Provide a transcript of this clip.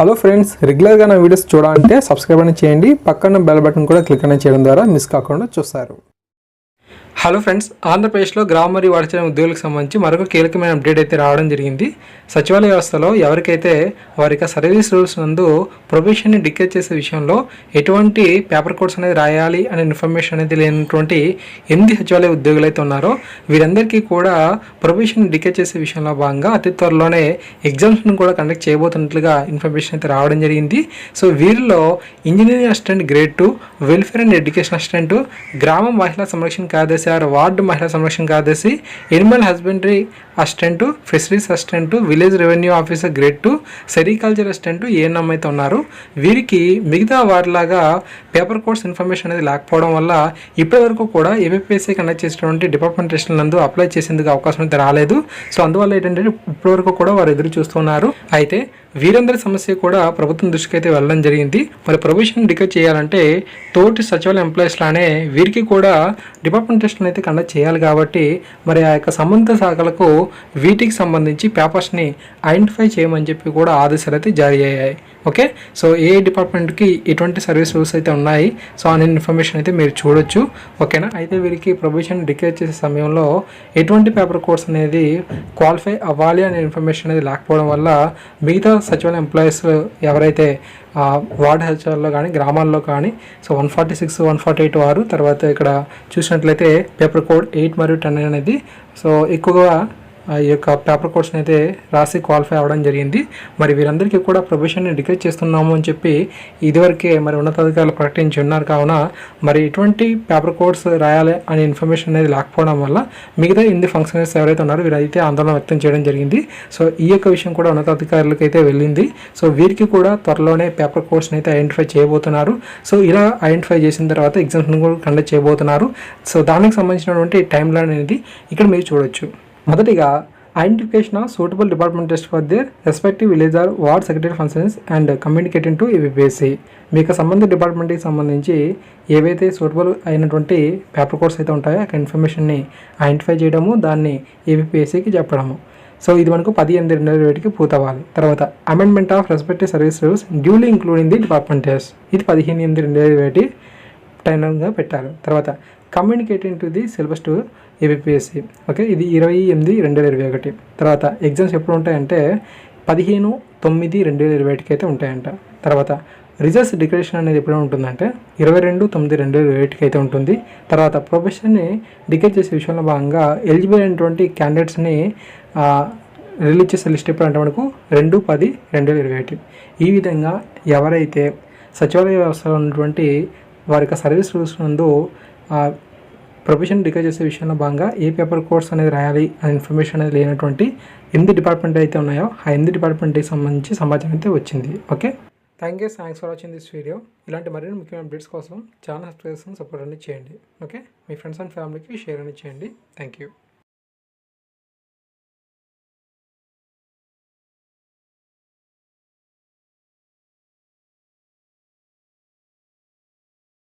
Hello friends రెగ్యులర్గా నా videos చూడాలంటే సబ్స్క్రైబ్ అని చేయండి. పక్కన బెల్ బటన్ కూడా క్లిక్ అని చేయడం ద్వారా మిస్ కాకుండా చూస్తారు. హలో ఫ్రెండ్స్ ఆంధ్రప్రదేశ్లో గ్రామ మరియు వాడిచిన ఉద్యోగులకు సంబంధించి మరొక కీలకమైన అప్డేట్ అయితే రావడం జరిగింది. సచివాలయ వ్యవస్థలో ఎవరికైతే వారి యొక్క సర్వీస్ రూల్స్ నందు ప్రొఫెషన్ని డిక్లేర్ చేసే విషయంలో ఎటువంటి పేపర్ కోడ్స్ అనేది రాయాలి అనే ఇన్ఫర్మేషన్ అనేది లేనటువంటి ఎనిమిది సచివాలయ ఉద్యోగులు అయితే ఉన్నారో వీరందరికీ కూడా ప్రొఫెషన్ డిక్లేర్ చేసే విషయంలో భాగంగా అతి త్వరలోనే ఎగ్జామ్స్ను కూడా కండక్ట్ చేయబోతున్నట్లుగా ఇన్ఫర్మేషన్ అయితే రావడం జరిగింది. సో వీరిలో engineering assistant grade two welfare and education assistant గ్రామ మహిళా సంరక్షణ కార్యదర్శి ఆర్ వార్డు మహిళా సంరక్షణ కార్యదర్శి animal husbandry assistant fisheries assistant village revenue officer grade two sericulture assistant ANM అయితే ఉన్నారు. వీరికి మిగతా వారిలాగా పేపర్ కోర్స్ ఇన్ఫర్మేషన్ అనేది లేకపోవడం వల్ల ఇప్పటివరకు కూడా ఏపీఎస్సీ కండక్ట్ చేసినటువంటి డిపార్ట్మెంట్ టెస్టుల నందు అప్లై చేసేందుకు అవకాశం అయితే రాలేదు. సో అందువల్ల ఏంటంటే ఇప్పటివరకు కూడా వారు ఎదురు చూస్తున్నారు అయితే వీరందరి సమస్య కూడా ప్రభుత్వం దృష్టికి అయితే వెళ్ళడం జరిగింది. మరి ప్రొవిషన్ డిక్లేర్ చేయాలంటే తోటి సచివాలయ ఎంప్లాయీస్ లానే వీరికి కూడా డిపార్ట్మెంట్ టెస్ట్ని అయితే కండక్ట్ చేయాలి కాబట్టి మరి ఆ యొక్క సంబంధిత శాఖలకు వీటికి సంబంధించి పేపర్స్ని ఐడెంటిఫై చేయమని చెప్పి కూడా ఆదేశాలు అయితే జారీ అయ్యాయి. ఓకే? సో ఏ డిపార్ట్మెంట్కి ఎటువంటి సర్వీస్ రూల్స్ అయితే ఉన్నాయి? సో అనే ఇన్ఫర్మేషన్ అయితే మీరు చూడొచ్చు. ఓకేనా? అయితే వీరికి ప్రొవిషన్ డిక్లేర్ చేసే సమయంలో ఎటువంటి పేపర్ కోర్స్ అనేది క్వాలిఫై అవ్వాలి అనే ఇన్ఫర్మేషన్ అనేది లేకపోవడం వల్ల మిగతా సచివాలయ ఎంప్లాయీస్ ఎవరైతే వార్డ్ హెచ్ఆర్లో కానీ గ్రామాల్లో కానీ so one forty six one forty eight వారు తర్వాత ఇక్కడ చూసినట్లయితే పేపర్ కోడ్ ఎయిట్ మరియు టెన్ అనేది సో ఎక్కువగా ఈ యొక్క పేపర్ కోర్స్ని అయితే రాసి క్వాలిఫై అవ్వడం జరిగింది. మరి వీరందరికీ కూడా ప్రొఫెషన్ని డిక్లేర్ చేస్తున్నాము అని చెప్పి ఇదివరకే మరి ఉన్నతాధికారులు ప్రకటించి ఉన్నారు. కావున మరి ఇటువంటి పేపర్ కోర్స్ రాయాలి అనే ఇన్ఫర్మేషన్ అనేది లేకపోవడం వల్ల మిగతా హిందీ ఫంక్షనరీస్ ఎవరైతే ఉన్నారో వీరైతే ఆందోళన వ్యక్తం చేయడం జరిగింది. సో ఈ యొక్క విషయం కూడా ఉన్నతాధికారులకు అయితే వెళ్ళింది. సో వీరికి కూడా త్వరలోనే పేపర్ కోర్స్ని అయితే ఐడెంటిఫై చేయబోతున్నారు. సో ఇలా ఐడెంటిఫై చేసిన తర్వాత ఎగ్జామ్స్ని కూడా కండక్ట్ చేయబోతున్నారు. సో దానికి సంబంధించినటువంటి టైం లైన్ అనేది ఇక్కడ మీరు చూడొచ్చు. మొదటిగా identification of suitable department test for their respective village or ward secretary functions and communicating to ABPSC మీకు సంబంధిత డిపార్ట్మెంట్కి సంబంధించి ఏవైతే సూటబుల్ అయినటువంటి పేపర్ కోర్స్ అయితే ఉంటాయో ఆ ఇన్ఫర్మేషన్ని ఐడెంటిఫై చేయడము దాన్ని ఏబిపిఎస్సికి చెప్పడము. సో ఇది మనకు పది ఎనిమిది రెండు వేల ఏడుకి పూర్తవ్వాలి తర్వాత amendment of respective service rules duly including the department test ఇది పదిహేను ఎనిమిది రెండు వేల ఏడు టైంగా పెట్టారు. తర్వాత communicating to the syllabus to ABPSC okay ఇది ఇరవై ఎనిమిది రెండు వేల ఇరవై ఒకటి. తర్వాత ఎగ్జామ్స్ ఎప్పుడు ఉంటాయంటే పదిహేను తొమ్మిది రెండు వేల ఇరవై ఒకటికి అయితే ఉంటాయంట. తర్వాత రిజల్ట్స్ డిక్లరేషన్ అనేది ఎప్పుడు ఉంటుందంటే ఇరవై రెండు తొమ్మిది రెండు వేల ఇరవై ఒకటికి అయితే ఉంటుంది. తర్వాత ప్రొఫెషన్ని డిక్లేర్ చేసే విషయంలో భాగంగా ఎలిజిబుల్ అయినటువంటి క్యాండిడేట్స్ని రిలీజ్ చేసే లిస్ట్ ఎప్పుడు అంటే మనకు రెండు పది రెండు వేల ఇరవై ఒకటి. ఈ విధంగా ఎవరైతే సచివాలయ వ్యవస్థలో ఉన్నటువంటి వారి యొక్క సర్వీస్ రూల్స్ నందు ప్రొఫెషన్ డిక్లేర్ చేసే విషయంలో భాగంగా ఏ పేపర్ కోర్స్ అనేది రాయాలి అనే ఇన్ఫర్మేషన్ అనేది లేనటువంటి ఎనిమిది డిపార్ట్మెంట్ అయితే ఉన్నాయో ఆ ఎనిమిది డిపార్ట్మెంట్కి సంబంధించి సమాచారం అయితే వచ్చింది. Okay? Thank you thanks for watching this video ఇలాంటి మరిన్ని ముఖ్యమైన అప్డేట్స్ కోసం ఛానల్ సబ్స్క్రైబ్ సపోర్ట్ అనేది చేయండి. ఓకే? మీ ఫ్రెండ్స్ అండ్ ఫ్యామిలీకి షేర్ అనేది చేయండి. Thank you